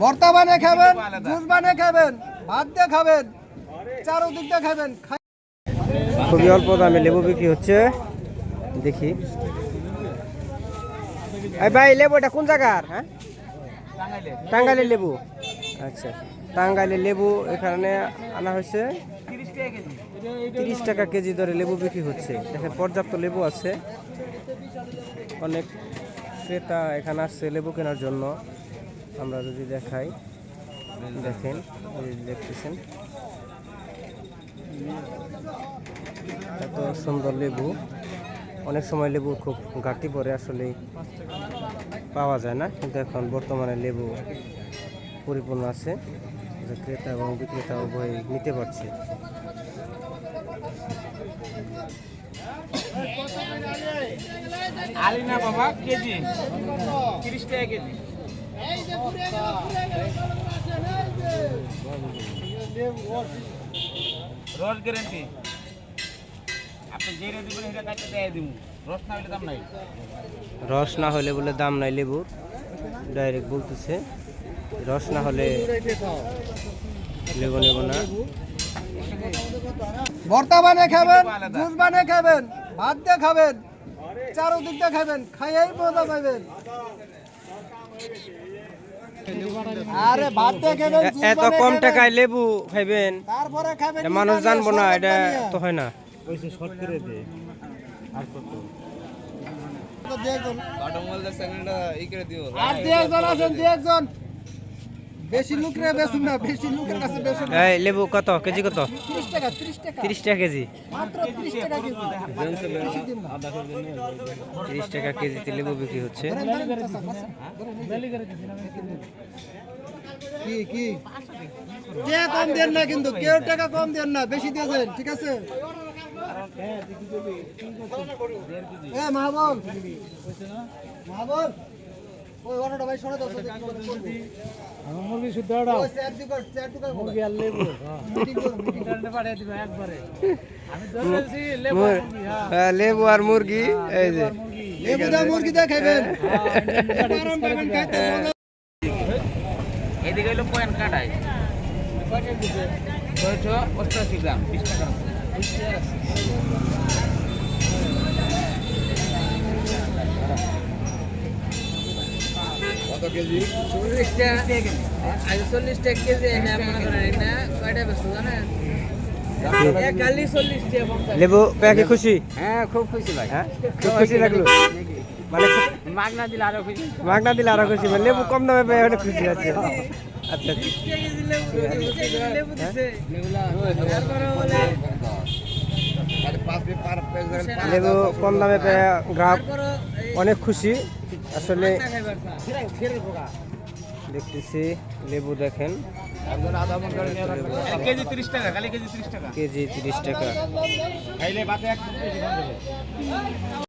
ভর্তা বানিয়ে খাবেন জুস বানিয়ে খাবেন ভাত দিয়ে খাবেন চারোদিক দিয়ে খাবেন খুবই অল্প দামে লেবু বিক্রি হচ্ছে। দেখি। এই ভাই লেবুটা কোন জায়গার? হ্যাঁ? টাঙ্গাইলের। লেবু। আচ্ছা। টাঙ্গাইলের লেবু এখানে আনা হয়েছে। তিরিশ টাকা কেজি। দরে লেবু বিক্রি হচ্ছে। দেখেন পর্যাপ্ত লেবু আছে। অনেক ক্রেতা এখানে আসছে লেবু কেনার জন্য। আমরা যদি দেখাই, দেখেন দেখতেছেন। এত সুন্দর লেবু। অনেক সময় লেবু খুব ঘাটতি পরে আসলে পাওয়া যায় না। কিন্তু এখন বর্তমানে লেবু পরিপূর্ণ আছে। যা ক্রেতা এবং বিক্রেতা উভয় নিতে পারছে। আলি না বাবা, কেজি। তিরিশ টাকা কেজি। রস গ্যারেন্টি আপনি যে রেট দিবেন সেটা কাটতে দেয় দিব রস না হলে দাম নাই। রস না হলে বলে দাম নাই লেবুর। ডাইরেক্ট বলতেছে রস না হলে লেবু নেব না। ভর্তা বানিয়ে খাবেন জুস বানিয়ে খাবেন ভাত দিয়ে খাবেন চারোদিক দিয়ে খাবেন খাইয়াই মজা পাবেন। এত কম টাকায় লেবু খাইবেন? তারপরে খাবেন মানুষ জানব না এটা তো হয় না। আর দিয়ে একজন। আছেন দিয়ে একজন। বেশি লোকের না বেশি লোকের কাছে এই লেবু কত? কেজি কত? তিরিশ টাকা তিরিশ টাকা। তিরিশ টাকা কেজি। মাত্র তিরিশ টাকা কেজি। বেশি দিন না। তিরিশ টাকা কেজিতে লেবু বিক্রি হচ্ছে। কি কি? কে কম দেন না কিন্তু? কেউ টাকা কম দেন না বেশি দিয়েছেন ঠিক আছে? মুরগি শুদ্ধ লেবু আমি মুর- হ্যাঁ, লেবু আর মুরগি এই যে। লেবু দা মুরগি দা খাবেন এদিকে হলো পয়েন্ট কাটাই। ছয়শো অষ্টআশি গ্রাম বিশ টাকা। চল্লিশ টাকা আজ চল্লিশ টাকা কেজি এনে মনে করেন কয়টা জানেন? লেবু পেয়ে খুশি? হ্যাঁ খুব খুশি ভাই। হ্যাঁ? খুব খুশি লাগল? মানে মাগনা দিলে আরও খুশি। মাগনা দিলে আরও খুশি মানে লেবু কম দামে পেয়ে অনেক খুশি আছে। আচ্ছা। লেবু কম দামে পেয়ে গ্রাহক অনেক খুশি। আসলে দেখতেছি লেবু দেখেন। কেজি তিরিশ টাকা কেজি তিরিশ টাকা।